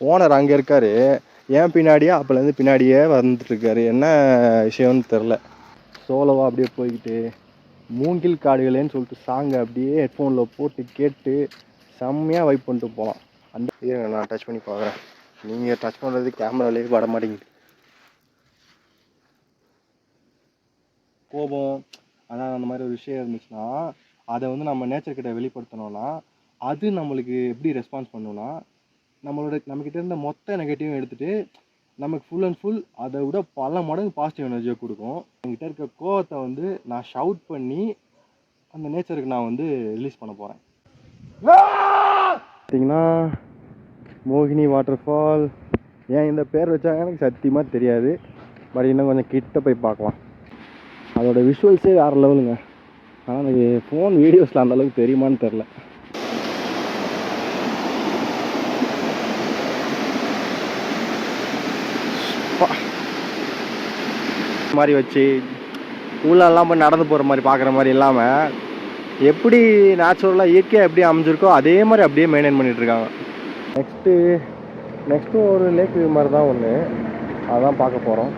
Owner அங்கே இருக்காரு. ஏன் பின்னாடியே அப்போலேருந்து பின்னாடியே வந்துட்டுருக்காரு. என்ன விஷயம்னு தெரில. சோலோவாக அப்படியே போய்கிட்டு மூங்கில் காடுகளேன்னு சொல்லிட்டு சாங்கை அப்படியே ஹெட்ஃபோனில் போட்டு கேட்டு செம்மையாக வைப் பண்ணிட்டு போகலாம் அந்த இருங்க நான் டச் பண்ணி பார்க்குறேன். நீங்கள் டச் பண்ணுறது கேமராலேயே வர மாட்டேங்குது கோபம் அதான் அந்த மாதிரி ஒரு விஷயம் இருந்துச்சுன்னா அதை வந்து நம்ம நேச்சர்கிட்ட வெளிப்படுத்தணும்னா அது நம்மளுக்கு எப்படி ரெஸ்பான்ஸ் பண்ணணும்னா நம்மளோட நம்மக்கிட்ட இருந்த மொத்த நெகட்டிவும் எடுத்துட்டு நமக்கு ஃபுல் அண்ட் ஃபுல் அதை விட பல மடங்கு பாசிட்டிவ் எனர்ஜியை கொடுக்கும். என்கிட்ட இருக்க கோவத்தை வந்து நான் ஷவுட் பண்ணி அந்த நேச்சருக்கு நான் வந்து ரிலீஸ் பண்ண போகிறேன் பார்த்தீங்கன்னா மோகினி வாட்டர் ஃபால் ஏன் இந்த பேர் வச்சாங்க எனக்கு சத்தியமாக தெரியாது. பட் இன்னும் கொஞ்சம் கிட்ட போய் பார்க்கலாம். அதோட விஷுவல்ஸே வேறு லெவலுங்க ஆனால் எனக்கு ஃபோன் வீடியோஸில் அந்த அளவுக்கு தெரியுமான்னு தெரில மாதிரி வச்சு உள்ளெல்லாம் போய் நடந்து போகிற மாதிரி பார்க்குற மாதிரி இல்லாமல் எப்படி நேச்சுரலாக இயற்கையாக எப்படி அமைஞ்சிருக்கோ அதே மாதிரி அப்படியே மெயின்டைன் பண்ணிகிட்ருக்காங்க இருக்காங்க. நெக்ஸ்ட்டு நெக்ஸ்ட்டு ஒரு லேக் வியூ மாதிரி தான் ஒன்று அதான் பார்க்க போகிறோம்